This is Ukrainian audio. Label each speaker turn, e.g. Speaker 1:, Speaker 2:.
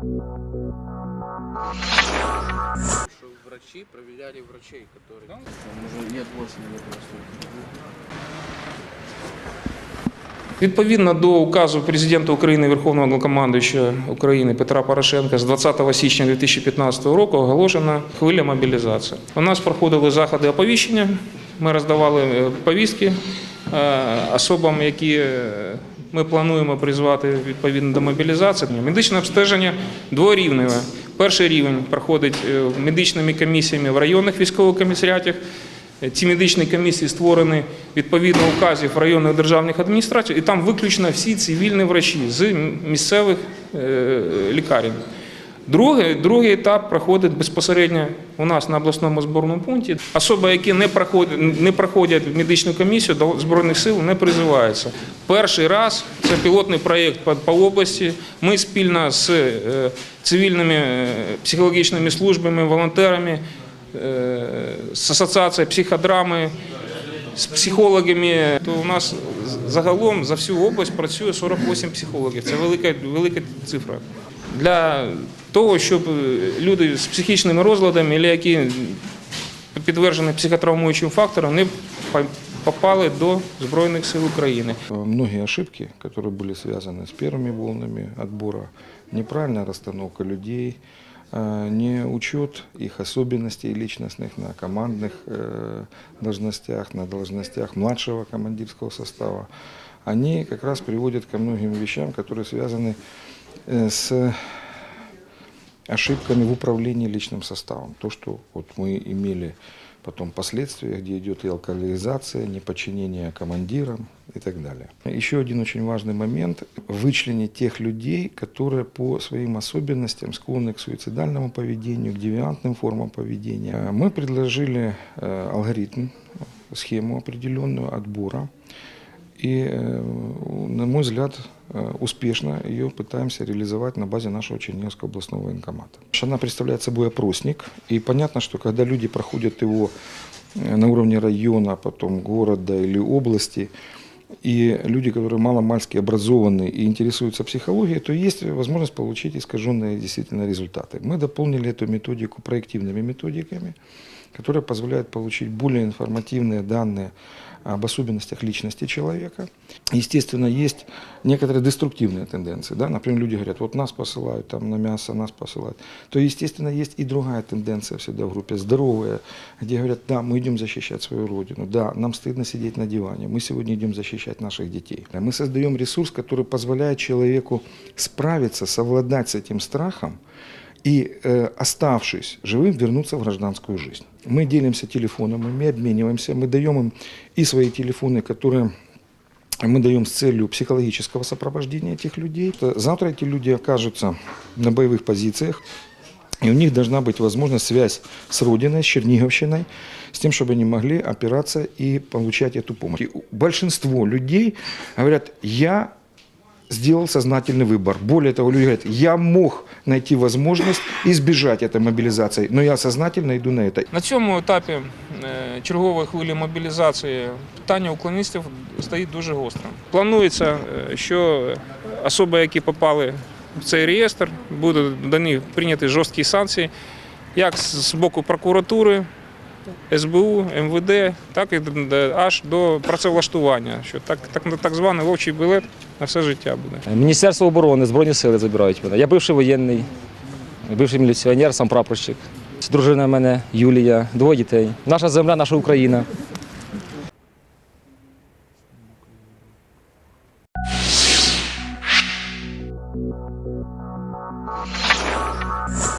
Speaker 1: Что врачи проверяли врачей, которые...
Speaker 2: Там уже лет 8 лет
Speaker 3: Відповідно до указу президента України Верховного Головнокомандуюча України Петра Порошенка з 20 січня 2015 року оголошена хвиля мобілізації. У нас проходили заходи оповіщення. Ми роздавали е, повістки е, особам, які е, ми плануємо призвати відповідно до мобілізації. Медичне обстеження дворівневе. Перший рівень проходить е, медичними комісіями в районних військових комісаріатах. Ці медичні комісії створені відповідно указів районних державних адміністрацій, і там виключно всі цивільні врачі з місцевих е, лікарень. Другий, другий етап проходить безпосередньо у нас на обласному зборному пункті. Особи, які не проходять, не проходять медичну комісію до Збройних сил, не призиваються. Перший раз це пілотний проєкт по, по області. Ми спільно з е, цивільними е, психологічними службами, волонтерами, е, з асоціацією психодрами, з психологами, то у нас загалом за всю область працює 48 психологів. Це велика, велика цифра Для того, щоб люди з психічними розладами, або які підтверджені психотравмуючим фактором, не попали до Збройних сил України.
Speaker 4: Многие ошибки, которые были связаны с первыми волнами отбора, неправильная расстановка людей, э, не учет их особенностей личностных на командных э, должностях, на должностях младшего командирского состава, они как раз приводят ко многим вещам, которые связаны э, с с ошибками в управлении личным составом. То, что вот мы имели потом последствия, где идет и алкоголизация, неподчинение командирам и так далее. Еще один очень важный момент – вычленить тех людей, которые по своим особенностям склонны к суицидальному поведению, к девиантным формам поведения. Э, Мы предложили э, алгоритм, схему определенную отбора. И, э, на мой взгляд, э, успешно ее пытаемся реализовать на базе нашего Черниговского областного военкомата. Она представляет собой опросник, и понятно, что когда люди проходят его э, на уровне района, потом города или области, и люди, которые маломальски образованы и интересуются психологией, то есть возможность получить искаженные действительно результаты. Мы дополнили эту методику проективными методиками, которые позволяют получить более информативные данные об особенностях личности человека. Естественно, есть некоторые деструктивные тенденции. Да? Например, люди говорят, вот нас посылают там на мясо, нас посылают. То, естественно, есть и другая тенденция всегда в группе, здоровая, где говорят, да, мы идем защищать свою родину, да, нам стыдно сидеть на диване, мы сегодня идем защищать наших детей. Мы создаем ресурс, который позволяет человеку справиться, совладать с этим страхом, и, э, оставшись живым, вернуться в гражданскую жизнь. Мы делимся телефонами, мы обмениваемся, мы даем им и свои телефоны, которые мы даем с целью психологического сопровождения этих людей. Завтра эти люди окажутся на боевых позициях, и у них должна быть возможность связь с Родиной, с Черниговщиной, с тем, чтобы они могли опираться и получать эту помощь. И большинство людей говорят, я сделал сознательный выбор. Более того, люди говорят, я мог найти возможность избежать этой мобилизации, но я сознательно иду на это.
Speaker 3: На цьому етапі е, чергової хвилі мобілізації питання уклоністів стоїть дуже гостро. Планується, е, що особи, які попали в цей реєстр, будуть до них прийняті жорсткі санкції, як з з боку прокуратури, СБУ, МВД, так і аж до працевлаштування, що так, так, так званий вовчий білет на все життя буде.
Speaker 2: Міністерство оборони, Збройні сили забирають мене. Я бивший воєнний, бивший міліціонер, сам прапорщик. Дружина в мене Юлія, двоє дітей. Наша земля, наша Україна.